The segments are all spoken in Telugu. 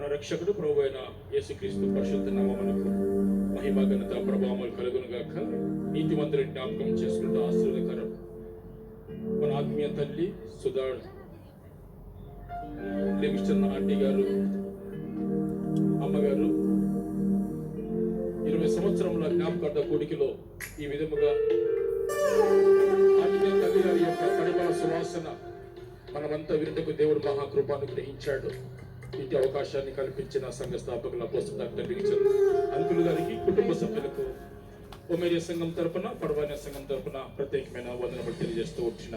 మన రక్షకుడు ప్రభు అయిన యేసుక్రీస్తు పరిశుద్ధ నామమునకు మహిమ ఘనత ప్రభావములు కలుగును గాక నీతిమంతుని జ్ఞాపకం చేసుకుంటూ ఆశీర్వదకరం. మన ఆత్మీయ తల్లి సుధా లిమిస్టన్ ఆంటీ గారు అమ్మగారు ఇరవై సంవత్సరముల జ్ఞాపకార్థ కూడికలో ఈ విధముగా ఆత్మీయ తల్లి గారి యొక్క పరిమళ సువాసన మనమంతా వినుటకు దేవుడు మహాకృపాను గ్రహించాడు. ఇటు అవకాశాన్ని కల్పించిన సంఘ స్థాపకుల పోస్ట్ డాక్టర్ బిగిచర్ అంకులు గారికి కుటుంబ సభ్యులకు ఒమేరియా సంఘం తరపున పడవాణ్య సంఘం తరపున ప్రత్యేకమైన వందనములు తెలియజేస్తూ వచ్చిన.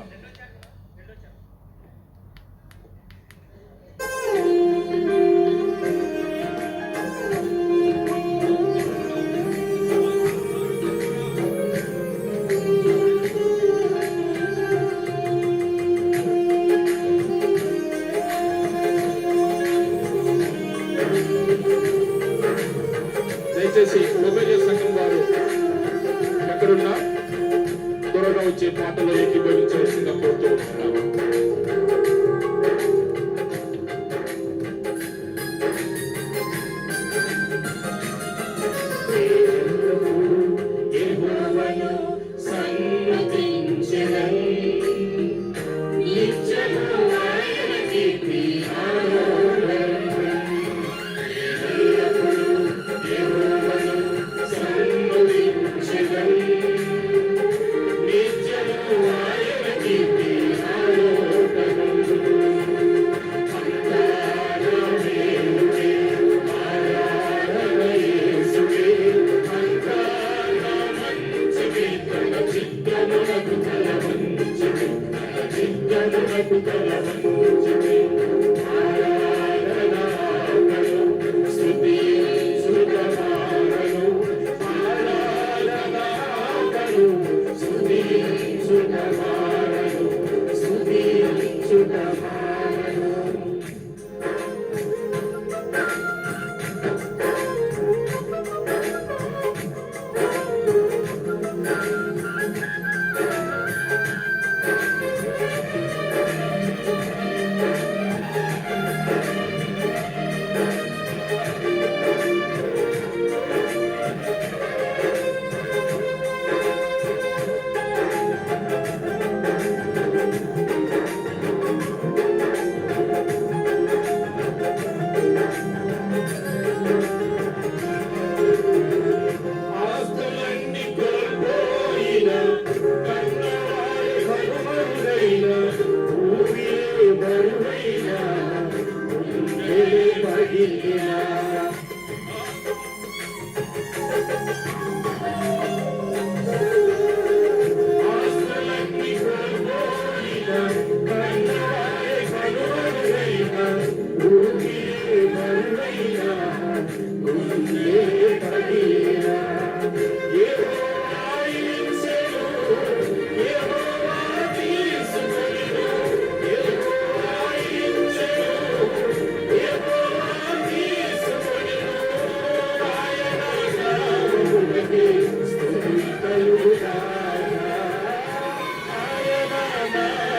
దయచేసి ఒమేరియా సంఘం వారు ఎక్కడున్నా త్వరగా వచ్చే పాటలో ఏకీభవించవలసిందిగా కోరుతూ ఉంటున్నాము Thank you.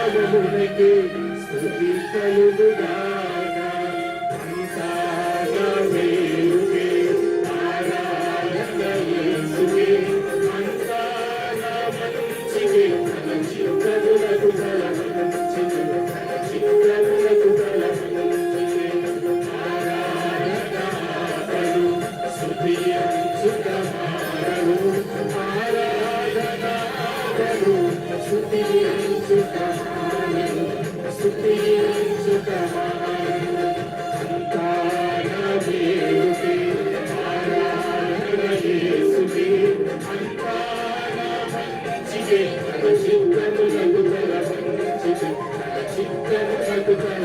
స్థుతి కలుగుగాక అంతాగా వేరుకే ఆరాధన యేసుకే అంతాగా మంచికే తన చిత్తములకు తల మంచికే తన చిత్తములకు తల మంచికే ఆరాధన ఆపరు స్తుతి అంచుతమారరు ఆరాధన ఆపరు స్తుతి అంచుతమారరు స్తుతి అంచుతమారరు అంతాగా వేరుకే ఆరాధన యేసుకే అంతాగా మంచికే తన చిత్తములకు తల